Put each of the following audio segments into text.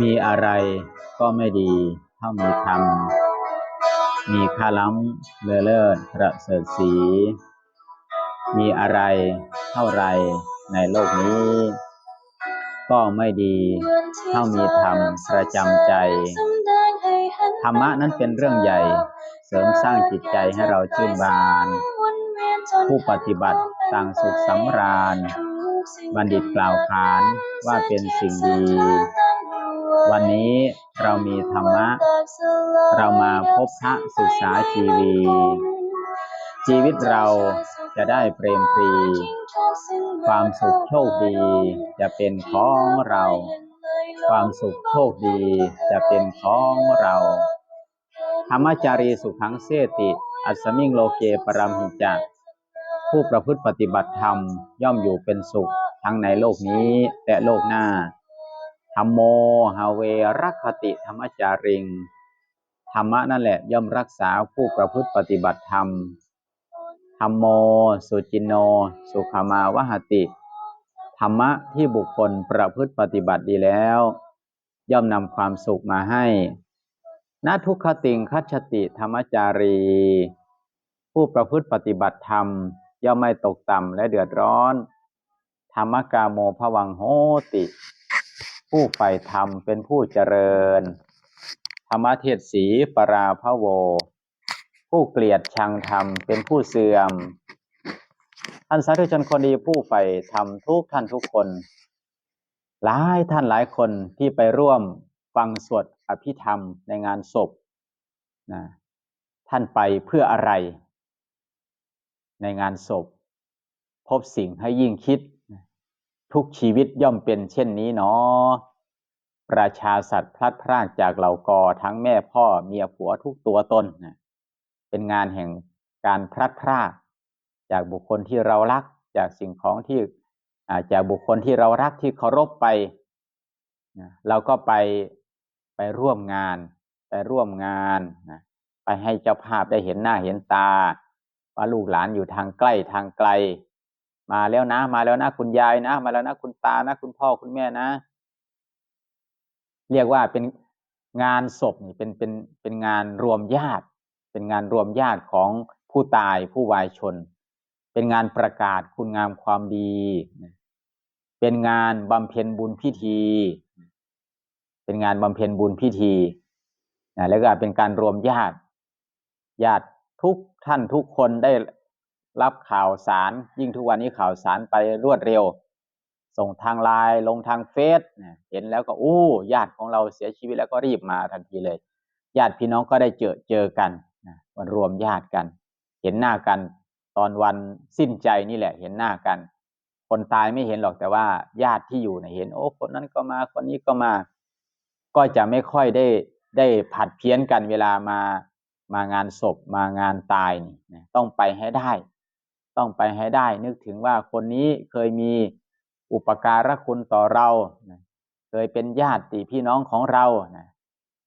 มีอะไรก็ไม่ดีเท่ามีธรรม มีค่าล้ำเลอเลิศประเสริฐสี มีอะไรเท่าไรในโลกนี้ ก็ไม่ดีเท่ามีธรรมประจำใจ ธรรมะนั้นเป็นเรื่องใหญ่ เสริมสร้างจิตใจให้เราชื่นบาน ผู้ปฏิบัติ ต่างสุขสำราญ บัณฑิตกล่าวขานว่าเป็นสิ่งดี วันนี้เรามีธรรมะ เรามาพบพระศึกษาชีวี ชีวิตเราจะได้เปรมปรี ความสุขโชคดีจะเป็นของเรา ความสุขโชคดีจะเป็นของเรา ธรรมจารีสุขังเสติ อัสมิงโลเกปรัมหิจัก ผู้ประพฤติปฏิบัติธรรมย่อมอยู่เป็นสุข ทั้งในโลกนี้และโลกหน้าธรรมโมหาเวรักขติธรรมจาริง ธรรมะนั่นแหละย่อมรักษาผู้ประพฤติปฏิบัติธรรมธรรมโม สุจินโน สุขามาวหติ ธรรมะที่บุคคลประพฤติปฏิบัติดีแล้ว ย่อมนำความสุขมาให้นาทุกขติงคัจฉติธรรมจารี ผู้ประพฤติปฏิบัติธรรม ย่อมไม่ตกต่ำและเดือดร้อน ธรรมกาโมภวังโหติ ผู้ใฝ่ธรรมเป็นผู้เจริญ ธรรมเทศสีปราพะโว ผู้เกลียดชังธรรมเป็นผู้เสื่อมท่านสาธุชนคนดีผู้ใฝ่ธรรมทุกท่านทุกคน หลายท่านหลายคนที่ไปร่วมฟังสวดอภิธรรมในงานศพนะท่านไปเพื่ออะไร ในงานศพ พบสิ่งให้ยิ่งคิด ทุกชีวิตย่อมเป็นเช่นนี้เนาะประชาสัตว์พลัดพรากจากเหล่ากอทั้งแม่พ่อเมียผัวทุกตัวตนนะเป็นงานแห่งการพลัดพรากจากบุคคลที่เรารักจากสิ่งของที่จากบุคคลที่เรารักที่เคารพไปนะเราก็ไปไปร่วมงาน ไปร่วมงานนะไปให้เจ้าภาพได้เห็นหน้าเห็นตา ว่าลูกหลานอยู่ทางใกล้ทางไกล มาแล้วนะ มาแล้วนะคุณยายนะ มาแล้วนะคุณตานะ คุณพ่อคุณแม่นะ เรียกว่าเป็นงานศพนี่เป็นเป็นเป็นงานรวมญาติ เป็นงานรวมญาติของผู้ตายผู้วายชน เป็นงานประกาศคุณงามความดี เป็นงานบำเพ็ญบุญพิธี เป็นงานบำเพ็ญบุญพิธีนะแล้วก็เป็นการรวมญาติญาติ ทุกท่านทุกคนได้รับข่าวสาร ยิ่งทุกวันนี้ข่าวสารไปรวดเร็ว ส่งทางไลน์ลงทางเฟซเห็นแล้วก็อู้ญาติของเราเสียชีวิตแล้วก็รีบมาทันทีเลย ญาติพี่น้องก็ได้เจอเจอกันนะวันรวมญาติกัน เห็นหน้ากันตอนวันสิ้นใจนี่แหละ เห็นหน้ากัน คนตายไม่เห็นหรอกแต่ว่าญาติที่อยู่เนี่ยเห็น โอ้คนนั้นก็มาคนนี้ก็มา ก็จะไม่ค่อยได้ได้ผัดเพี้ยนกันเวลามา มางานศพมางานตายนี่นะต้องไปให้ได้ ต้องไปให้ได้ นึกถึงว่าคนนี้เคยมีอุปการะคุณต่อเรานะเคยเป็นญาติพี่น้องของเรานะ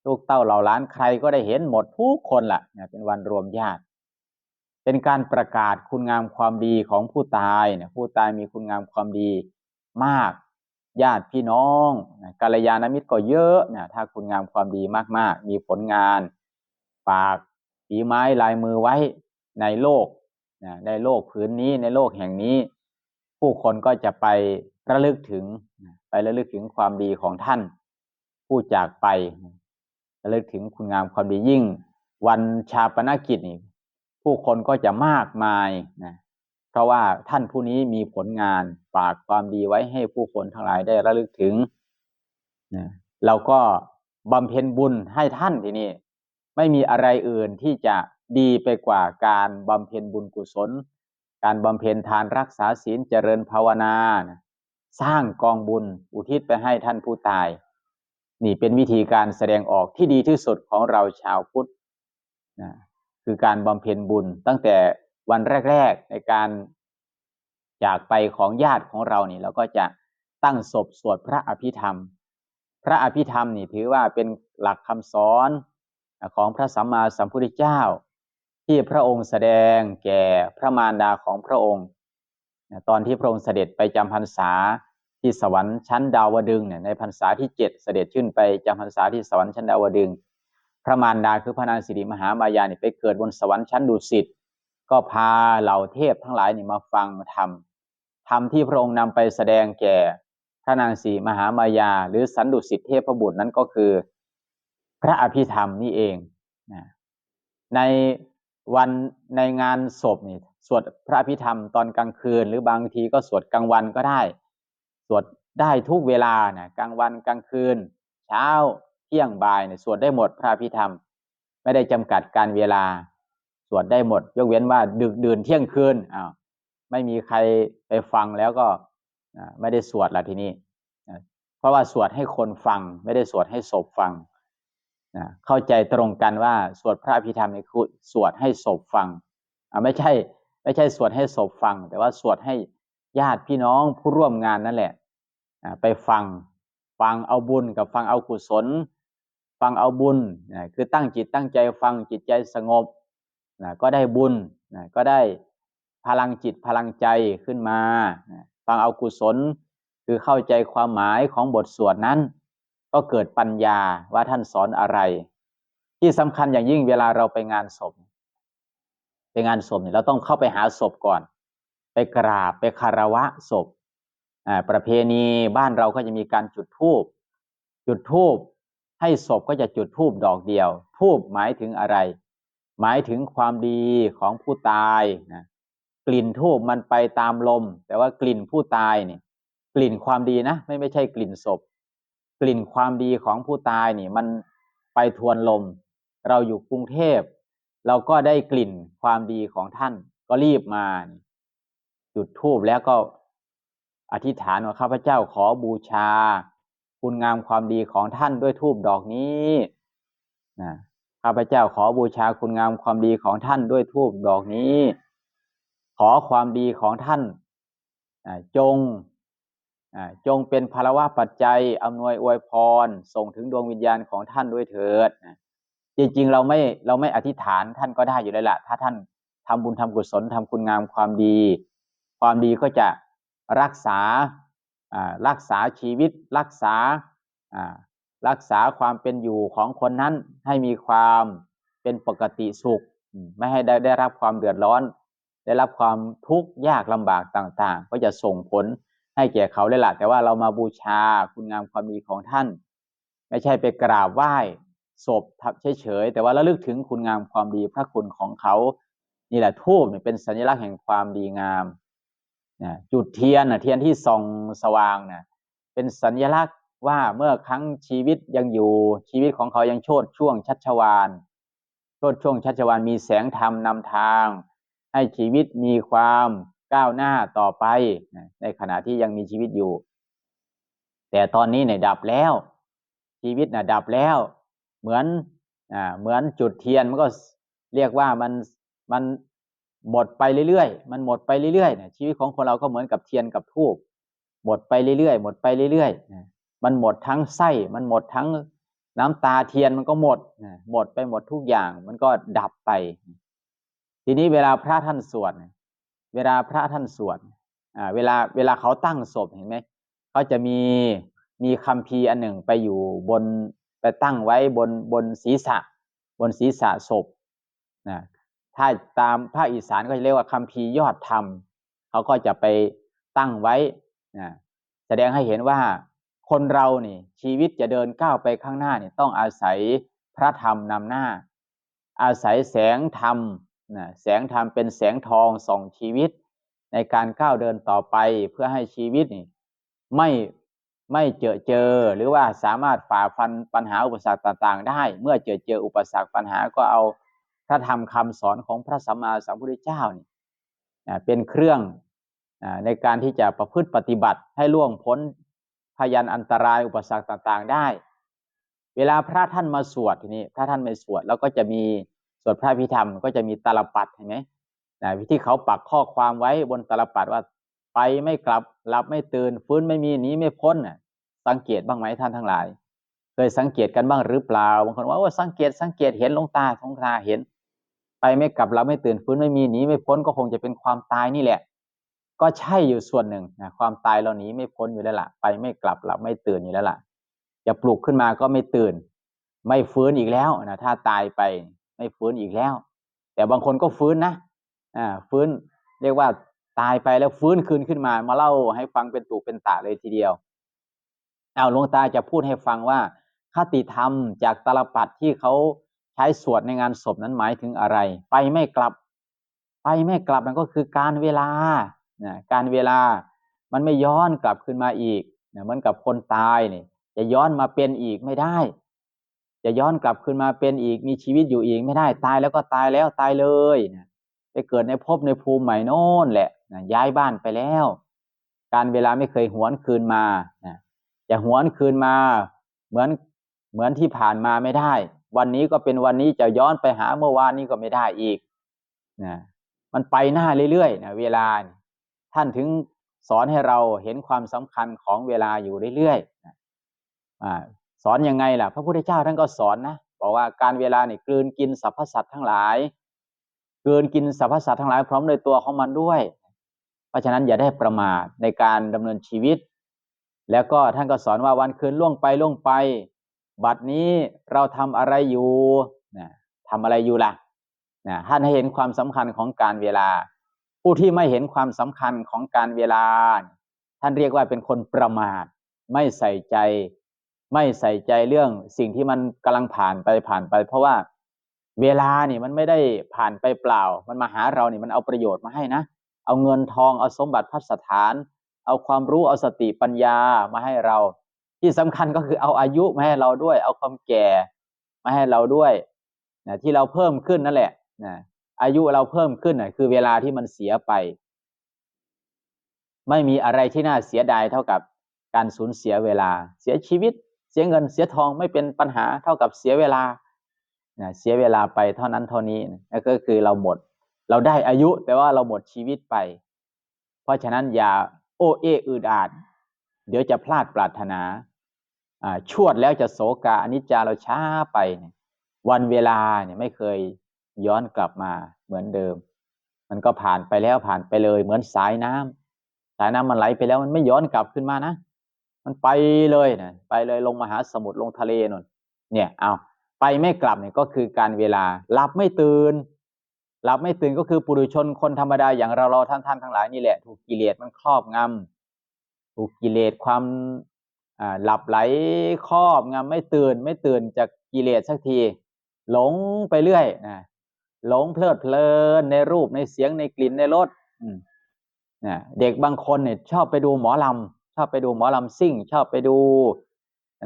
ลูกเต้าเหล่าล้านใครก็ได้เห็นหมดทุกคนละ่ะนะเป็นวันรวมญาติ เป็นการประกาศคุณงามความดีของผู้ตายนะผู้ตายมีคุณงามความดีมากญาติพี่น้องนะกัลยาณมิตรก็เยอะนะถ้าคุณงามความดีมากๆ มีผลงาน ฝาก ฝีไม้ลายมือไว้ในโลกนะในโลกพื้นนี้ในโลกแห่งนี้ ผู้คนก็จะไประลึกถึง ไประลึกถึงความดีของท่าน ผู้จากไประลึกถึงคุณงามความดียิ่ง วันชาปนกิจนี่ผู้คนก็จะมากมายนะเพราะว่าท่านผู้นี้มีผลงานฝากความดีไว้ให้ผู้คนทั้งหลายได้ระลึกถึงนะเราก็บำเพ็ญบุญให้ท่านทีนี้ ไม่มีอะไรอื่นที่จะดีไปกว่าการบำเพ็ญบุญกุศล การบำเพ็ญทานรักษาศีลเจริญภาวนา สร้างกองบุญอุทิศไปให้ท่านผู้ตาย นี่เป็นวิธีการแสดงออกที่ดีที่สุดของเราชาวพุทธนะคือการบำเพ็ญบุญตั้งแต่วันแรก ๆในการจากไปของญาติของเรานี่เราก็จะตั้งศพสวดพระอภิธรรม พระอภิธรรมนี่ถือว่าเป็นหลักคำสอน ของพระสัมมาสัมพุทธเจ้า ที่พระองค์แสดงแก่พระมารดาของพระองค์ตอนที่พระองค์เสด็จไปจำพรรษาที่สวรรค์ชั้นดาวดึงเนี่ยในพรรษาที่เจ็ดเสด็จขึ้นไปจำพรรษาที่สวรรค์ชั้นดาวดึงพระมารดาคือพระนางสิริมหามายาเนี่ไปเกิดบนสวรรค์ชั้นดุสิตก็พาเหล่าเทพทั้งหลายนี่มาฟังธรรมธรรมที่พระองค์นำไปแสดงแก่พระนางสีมหามายา หรือสันดุสิตเทพบุตรนั้นก็คือ พระอภิธรรมนี่เองนะในวันในงานศพนี่สวดพระอภิธรรมตอนกลางคืน หรือบางทีก็สวดกลางวันก็ได้ สวดได้ทุกเวลานะกลางวันกลางคืน เช้าเที่ยงบ่ายเนี่ยสวดได้หมดพระอภิธรรม ไม่ได้จำกัดการเวลา สวดได้หมด ยกเว้นว่าดึกดื่นเที่ยงคืนอ้าวไม่มีใครไปฟังแล้วก็ไม่ได้สวดละทีนี้เพราะว่าสวดให้คนฟัง ไม่ได้สวดให้ศพฟัง เข้าใจตรงกันว่าสวดพระอภิธรรมนี่คือสวดให้ศพฟังไม่ใช่ไม่ใช่สวดให้ศพฟัง แต่ว่าสวดให้ญาติพี่น้องผู้ร่วมงานนั่นแหละไปฟังฟังเอาบุญกับฟังเอากุศล ฟังเอาบุญคือตั้งจิตตั้งใจฟังจิตใจสงบก็ได้บุญก็ได้พลังจิตพลังใจขึ้นมาฟังเอากุศล คือเข้าใจความหมายของบทสวดนั้น ก็เกิดปัญญาว่าท่านสอนอะไร ที่สำคัญอย่างยิ่งเวลาเราไปงานศพไปงานศพเนี่ยเราต้องเข้าไปหาศพก่อน ไปกราบไปคารวะศพประเพณีบ้านเราก็จะมีการจุดธูปจุดธูปให้ศพก็จะจุดธูปดอกเดียวธูปหมายถึงอะไร หมายถึงความดีของผู้ตายนะกลิ่นทูบมันไปตามลม แต่ว่ากลิ่นผู้ตายเนี่ยกลิ่นความดีนะไม่ไม่ใช่กลิ่นศพ ลิ่นความดีของผู้ตายนี่มันไปทวนลม เราอยู่กรุงเทพ เราก็ได้กลิ่นความดีของท่าน ก็รีบมาจุดทูบแล้วก็อธิษฐานว่าข้าพเจ้าขอบูชา คุณงามความดีของท่านด้วยทูบดอกนี้นะข้าพเจ้าขอบูชาคุณงามความดีของท่านด้วยทูบดอกนี้ ขอความดีของท่านจง จงเป็นภารวะปัจจัยอำนวยอวยพร ส่งถึงดวงวิญญาณของท่านด้วยเถิดจริงๆเราไม่เราไม่อธิษฐานท่านก็ได้อยู่แล้วละถ้าท่านทำบุญทำกุศลทำคุณงามความดี ความดีก็จะรักษารักษาชีวิต รักษารักษาความเป็นอยู่ของคนนั้นให้มีความเป็นปกติสุข ไม่ให้ได้ได้รับความเดือดร้อน ได้รับความทุกข์ยากลำบากต่างๆ ก็จะส่งผล ให้แก่เขาเลยล่ะแต่ว่าเรามาบูชาคุณงามความดีของท่าน ไม่ใช่ไปกราบไหว้ศพทับเฉยๆแต่ว่าระลึกถึงคุณงามความดีพระคุณของเขานี่แหละทูบเป็นสัญลักษณ์แห่งความดีงามนะจุดเทียนนะเทียนที่ส่องสว่างนะเป็นสัญลักษณ์ว่าเมื่อครั้งชีวิตยังอยู่ชีวิตของเขายังโชดช่วงชัชวานโชดช่วงชัชวานมีแสงธรรมนำทาง ให้ชีวิตมีความ ก้าวหน้าต่อไปในขณะที่ยังมีชีวิตอยู่ แต่ตอนนี้เนี่ยดับแล้ว ชีวิตน่ะดับแล้ว เหมือนอ่าเหมือนจุดเทียนมันก็เรียกว่ามันมันหมดไปเรื่อยๆ มันหมดไปเรื่อยๆเนี่ยชีวิตของคนเราก็เหมือนกับเทียนกับทูบหมดไปเรื่อยๆ หมดไปเรื่อยๆ มันหมดทั้งไส้ มันหมดทั้งน้ำตาเทียนมันก็หมด หมดไปหมดทุกอย่าง มันก็ดับไป ทีนี้เวลาพระท่านสวด เวลาพระท่านสวดอ่าเวลาเวลาเขาตั้งศพเห็นไหมเขาจะมีมีคำพีอันหนึ่งไปอยู่บนไปตั้งไว้บนบนศีรษะ บนศีรษะศพนะถ้าตามภาคอีสานก็จะเรียกว่าคำพียอดธรรมเขาก็จะไปตั้งไว้นะแสดงให้เห็นว่าคนเรานี่ชีวิตจะเดินก้าวไปข้างหน้านี่ต้องอาศัยพระธรรมนำหน้า อาศัยแสงธรรม นะแสงธรรมเป็นแสงทองส่องชีวิต ในการก้าวเดินต่อไปเพื่อให้ชีวิตนี่ไม่ไม่เจอเจอ หรือว่าสามารถฝ่าฟันปัญหาอุปสรรคต่าง ๆ ได้ เมื่อเจอเจออุปสรรคปัญหาก็เอาพระธรรมคำสอนของพระสัมมาสัมพุทธเจ้านี่เป็นเครื่องในการที่จะประพฤติปฏิบัติให้ล่วงพ้นพยันอันตรายอุปสรรคต่างๆได้ เวลาพระท่านมาสวดทีนี้ถ้าท่านไม่สวดแล้วก็จะมี สวดพระพิธรรมก็จะมีตลปัดเห็นไหมนะที่เขาปักข้อความไว้บนตลปัดว่าไปไม่กลับหลับไม่ตื่นฟื้นไม่มีหนีไม่พ้นน่ะ สังเกตบ้างไหมท่านทั้งหลาย เคยสังเกตกันบ้างหรือเปล่าบางคนว่าว่าสังเกตสังเกตเห็นลงตาทงตาเห็น ไปไม่กลับหลับไม่ตื่นฟื้นไม่มีหนีไม่พ้นก็คงจะเป็นความตายนี่แหละก็ก็ใช่อยู่ส่วนหนึ่งนะความตายเราหนีไม่พ้นอยู่แล้วล่ะ ไปไม่กลับหลับไม่ตื่นอยู่แล้วล่ะจะปลุกขึ้นมาก็ไม่ตื่น ไม่ฟื้นอีกแล้วนะถ้าตายไป ไม่ฟื้นอีกแล้ว แต่บางคนก็ฟื้นนะอ่าฟื้นเรียกว่าตายไปแล้วฟื้นคืนขึ้นมา มาเล่าให้ฟังเป็นตุเป็นตะเลยทีเดียวเอาหลวงตาจะพูดให้ฟังว่าคติธรรมจากตาลปัดที่เขาใช้สวดในงานศพนั้นหมายถึงอะไร ไปไม่กลับ ไปไม่กลับนั่นก็คือการเวลานะการเวลามันไม่ย้อนกลับขึ้นมาอีกนะเหมือนกับคนตายเนี่ยจะย้อนมาเป็นอีกไม่ได้ จะย้อนกลับขึ้นมาเป็นอีกมีชีวิตอยู่อีกไม่ได้ตายแล้วก็ตายแล้วตายเลยนะไปเกิดในภพในภูมิใหม่โน่นแหละนะย้ายบ้านไปแล้ว การเวลาไม่เคยหวนคืนมานะจะหวนคืนมา เหมือนเหมือนที่ผ่านมาไม่ได้ วันนี้ก็เป็นวันนี้จะย้อนไปหาเมื่อวานนี้ก็ไม่ได้อีกนะมันไปหน้าเรื่อยๆนะเวลา ท่านถึงสอนให้เราเห็นความสำคัญของเวลาอยู่เรื่อยๆนะ สอนยังไงล่ะ พระพุทธเจ้าท่านก็สอนนะบอกว่าการเวลาเนี่ยกลืนกินสรรพสัตว์ทั้งหลายกลืนกินสรรพสัตว์ทั้งหลายพร้อมโดยตัวของมันด้วย เพราะฉะนั้นอย่าได้ประมาทในการดำเนินชีวิต แล้วก็ท่านก็สอนว่าวันคืนล่วงไปล่วงไป บัดนี้เราทำอะไรอยู่นะทำอะไรอยู่ล่ะนะท่านให้เห็นความสำคัญของการเวลา ผู้ที่ไม่เห็นความสำคัญของการเวลา ท่านเรียกว่าเป็นคนประมาทไม่ใส่ใจ ไม่ใส่ใจเรื่องสิ่งที่มันกำลังผ่านไปผ่านไป เพราะว่าเวลาเนี่ยมันไม่ได้ผ่านไปเปล่า มันมาหาเราเนี่ยมันเอาประโยชน์มาให้นะ เอาเงินทองเอาสมบัติพัสถาน เอาความรู้เอาสติปัญญามาให้เรา ที่สำคัญก็คือเอาอายุมาให้เราด้วย เอาความแก่มาให้เราด้วยนะที่เราเพิ่มขึ้นนั่นแหละนะอายุเราเพิ่มขึ้นนะคือเวลาที่มันเสียไป ไม่มีอะไรที่น่าเสียดายเท่ากับการสูญเสียเวลาเสียชีวิต เสียเงินเสียทองไม่เป็นปัญหาเท่ากับเสียเวลาเสียเวลาไปเท่านั้นเท่านี้นั่นก็คือเราหมด เราได้อายุแต่ว่าเราหมดชีวิตไป เพราะฉะนั้นอย่าโอเออืดอาด เดี๋ยวจะพลาดปรารถนาอ่าชวดแล้วจะโศกาอนิจจาเราช้าไป วันเวลาเนี่ยไม่เคยย้อนกลับมาเหมือนเดิม มันก็ผ่านไปแล้วผ่านไปเลย เหมือนสายน้ำสายน้ำมันไหลไปแล้วมันไม่ย้อนกลับขึ้นมานะ มันไปเลยนะไปเลยลงมาหาสมุทรลงทะเลนนเนี่ยเอาไปไม่กลับเนี่ยก็คือการเวลาหลับไม่ตื่นหลับไม่ตื่นก็คือปุถุชนคนธรรมดาอย่างเราเราท่านท่านทั้งหลายนี่แหละถูกกิเลสมันครอบงำถูกกิเลสความหลับไหลครอบงำไม่ตื่นไม่ตื่นจากกิเลสสักที หลงไปเรื่อยนะหลงเพลิดเพลินในรูปในเสียงในกลิ่นในรสนะเด็กบางคนเนี่ยชอบไปดูหมอลำ ชอบไปดูหมอลำซิ่ง ชอบไปดู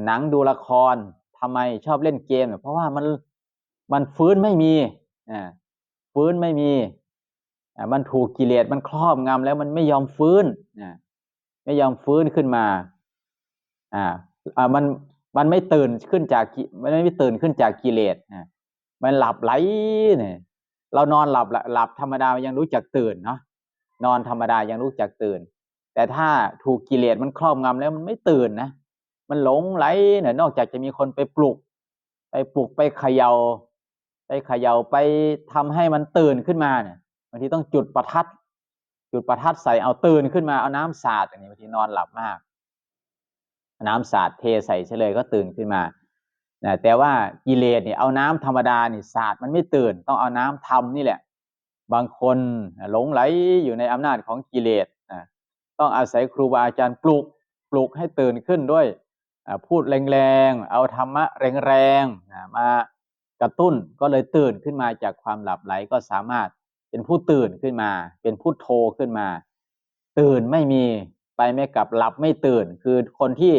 หนังดูละครทำไมชอบเล่นเกม เพราะว่ามันมันฟื้นไม่มีอ่าฟื้นไม่มีอ่ามันถูกกิเลสมันครอบงำแล้วมันไม่ยอมฟื้นอ่าไม่ยอมฟื้นขึ้นมาอ่าอ่ามันมันไม่ตื่นขึ้นจากมันไม่ตื่นขึ้นจากกิเลสอ่ามันหลับไหลเนี่ยเรานอนหลับหลับธรรมดายังรู้จักตื่นเนาะนอนธรรมดายังรู้จักตื่น แต่ถ้าถูกกิเลสมันครอบงำแล้วมันไม่ตื่นนะมันหลงไหลเนี่ยนอกจากจะมีคนไปปลุก ไปปลุกไปเขยา่าไปเขย่าไปทำให้มันตื่นขึ้นมาเนี่ยบางทีต้องจุดประทัด จุดประทัดใส่เอาตื่นขึ้นมาเอาน้ำสาดอย่างนี้บางทีนอนหลับมาก น้ำสาดเทใส่เฉลยก็ตื่นขึ้นมาแต่ว่ากิเลสเนี่ยเอาน้ำธรรมดานี่สาดมันไม่ตื่น ต้องเอาน้ำทำนี่แหละ บางคนหลงไหลอยู่ในอำนาจของกิเลส ต้องอาศัยครูบาอาจารย์ปลุกปลุกให้ตื่นขึ้นด้วยพูดแรงๆ เอาธรรมะแรงๆมากระตุ้นก็เลยตื่นขึ้นมาจากความหลับไหลก็สามารถเป็นผู้ตื่นขึ้นมา เป็นผู้โทขึ้นมา ตื่นไม่มีไปไม่กลับหลับไม่ตื่น คือคนที่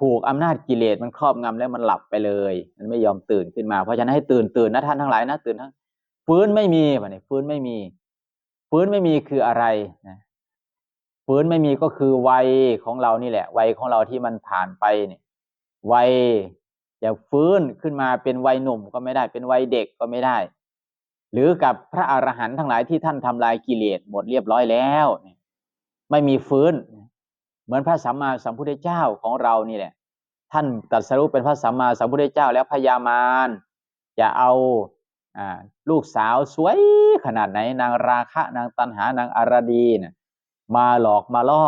ถูกอำนาจกิเลสมันครอบงำแล้วมันหลับไปเลย มันไม่ยอมตื่นขึ้นมาเพราะฉะนั้นให้ตื่นตื่นนะท่านทั้งหลายนะตื่นทั้งฟื้นไม่มีวะเนี่ยฟื้นไม่มี ฟื้นไม่มีคืออะไรนะ ฟื้นไม่มีก็คือวัยของเรานี่แหละ วัยของเราที่มันผ่านไปเนี่ยวัยจะฟื้นขึ้นมาเป็นวัยหนุ่มก็ไม่ได้ เป็นวัยเด็กก็ไม่ได้ หรือกับพระอรหันต์ทั้งหลายที่ท่านทำลายกิเลสหมดเรียบร้อยแล้วไม่มีฟื้น เหมือนพระสัมมาสัมพุทธเจ้าของเรานี่แหละ ท่านตรัสรู้เป็นพระสัมมาสัมพุทธเจ้าแล้วพญามารจะเอาลูกสาวสวยขนาดไหนนางราคะนางตันหานางอารดีเนี่ย มาหลอกมาล่อ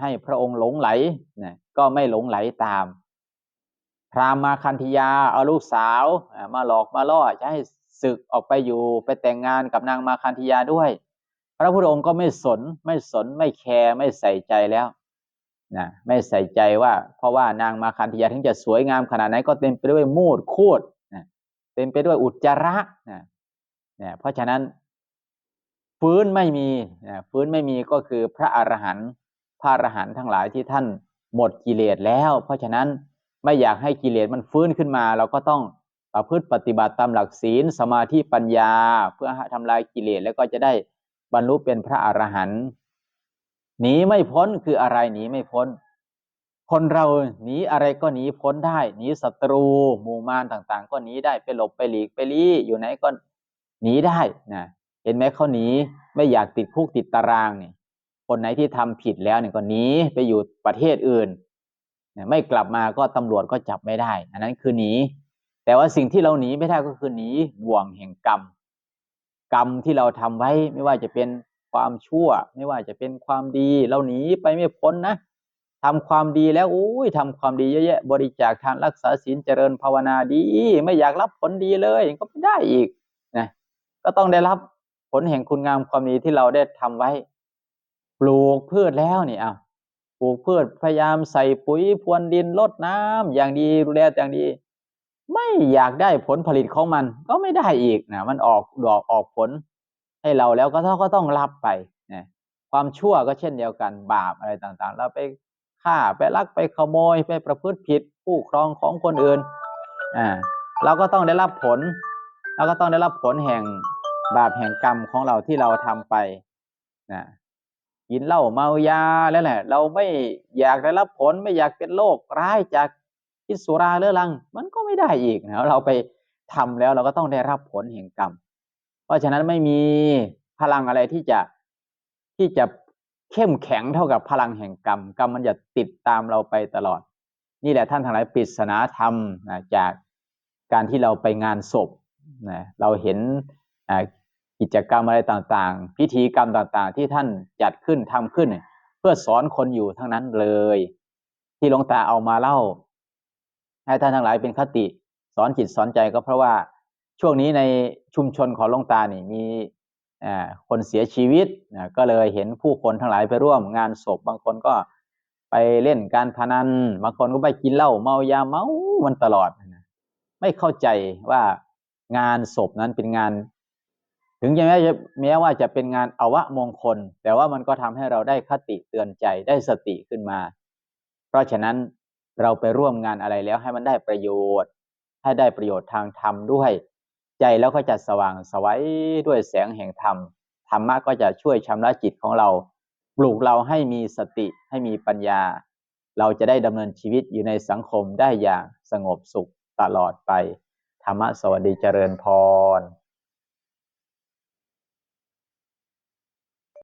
ให้พระองค์หลงไหลนะก็ไม่หลงไหลตาม พรามมาคันธยาเอาลูกสาวมาหลอกมาล่อจะให้ศึกออกไปอยู่ไปแต่งงานกับนางมาคันธยาด้วย พระพุทธองค์ก็ไม่สนไม่สนไม่แคร์ไม่ใส่ใจแล้วนะไม่ใส่ใจว่า เพราะว่านางมาคันธยาถึงจะสวยงามขนาดไหนก็เต็มไปด้วยมูดคูดนะเต็มไปด้วยอุจจาระนะนะเพราะฉะนั้น ฟื้นไม่มีฟื้นไม่มีก็คือพระอรหันต์พระอรหันต์ทั้งหลายที่ท่านหมดกิเลสแล้ว เพราะฉะนั้นไม่อยากให้กิเลสมันฟื้นขึ้นมา เราก็ต้องประพฤติปฏิบัติตามหลักศีลสมาธิปัญญา เพื่อทำลายกิเลสแล้วก็จะได้บรรลุเป็นพระอรหันต์หนีไม่พ้นคืออะไรหนีไม่พ้น คนเราหนีอะไรก็หนีพ้นได้หนีศัตรูหมู่มารต่างๆ ก็หนีได้ไปหลบไปหลีกไปลี้อยู่ไหนก็หนีได้นะ เห็นไหมเขาหนีไม่อยากติดคุกติดตารางเนี่ยคนไหนที่ทำผิดแล้วเนี่ยก็หนีไปอยู่ประเทศอื่นไม่กลับมาก็ตำรวจก็จับไม่ได้ อันนั้นคือหนี แต่ว่าสิ่งที่เราหนีไม่ได้ก็คือหนีบ่วงแห่งกรรม กรรมที่เราทำไว้ไม่ว่าจะเป็นความชั่ว ไม่ว่าจะเป็นความดี เราหนีไปไม่พ้นนะทำความดีแล้วอุ้ยทำความดีเยอะแยะ บริจาคทานรักษาศีลเจริญภาวนาดี ไม่อยากรับผลดีเลยก็ไม่ได้อีกนะก็ต้องได้รับ ผลแห่งคุณงามความดีที่เราได้ทำไว้ ปลูกพืชแล้วนี่อะปลูกพืชพยายามใส่ปุ๋ยพรวนดินลดน้ำอย่างดีดูแลอย่างดี ไม่อยากได้ผลผลิตของมัน ก็ไม่ได้อีกนะมันออกดอกออกผล ให้เราแล้วก็ต้องก็ต้องรับไปนะความชั่วก็เช่นเดียวกันบาปอะไรต่างๆ เราไปฆ่าไปลักไปขโมยไปประพฤติผิดผู้ครองของคนอื่นอ่าเราก็ต้องได้รับผลเราก็ต้องได้รับผลแห่ง บาปแห่งกรรมของเราที่เราทำไปนะกินเหล้าเมายาแล้วแหละ เราไม่อยากได้รับผลไม่อยากเป็นโรคร้ายจากกินสุราเรื้อรัง มันก็ไม่ได้อีกนะเราไปทำแล้วเราก็ต้องได้รับผลแห่งกรรม เพราะฉะนั้นไม่มีพลังอะไรที่จะที่จะเข้มแข็งเท่ากับพลังแห่งกรรม กรรมมันจะติดตามเราไปตลอด นี่แหละท่านทั้งหลายปริศนาธรรมนะจากการที่เราไปงานศพนะเราเห็น กิจกรรมอะไรต่างๆ พิธีกรรมต่างๆ ที่ท่านจัดขึ้นทำขึ้น เพื่อสอนคนอยู่ทั้งนั้นเลย ที่หลวงตาเอามาเล่า ให้ท่านทั้งหลายเป็นคติ สอนจิตสอนใจก็เพราะว่าช่วงนี้ในชุมชนของหลวงตานี่มีคนเสียชีวิตก็เลยเห็นผู้คนทั้งหลายไปร่วมงานศพบางคนก็ไปเล่นการพนันบางคนก็ไปกินเหล้าเมายาเมามันตลอดไม่เข้าใจว่างานศพนั้นเป็นงาน ถึงแม้จะแม้ว่าจะเป็นงานอวะมงคล แต่ว่ามันก็ทำให้เราได้คติเตือนใจได้สติขึ้นมา เพราะฉะนั้นเราไปร่วมงานอะไรแล้วให้มันได้ประโยชน์ ให้ได้ประโยชน์ทางธรรมด้วย ใจแล้วก็จะสว่างสวัยด้วยแสงแห่งธรรมธรรมะก็จะช่วยชำระจิตของเรา ปลูกเราให้มีสติให้มีปัญญา เราจะได้ดำเนินชีวิตอยู่ในสังคมได้อย่างสงบสุขตลอดไป ธรรมะสวัสดีเจริญพร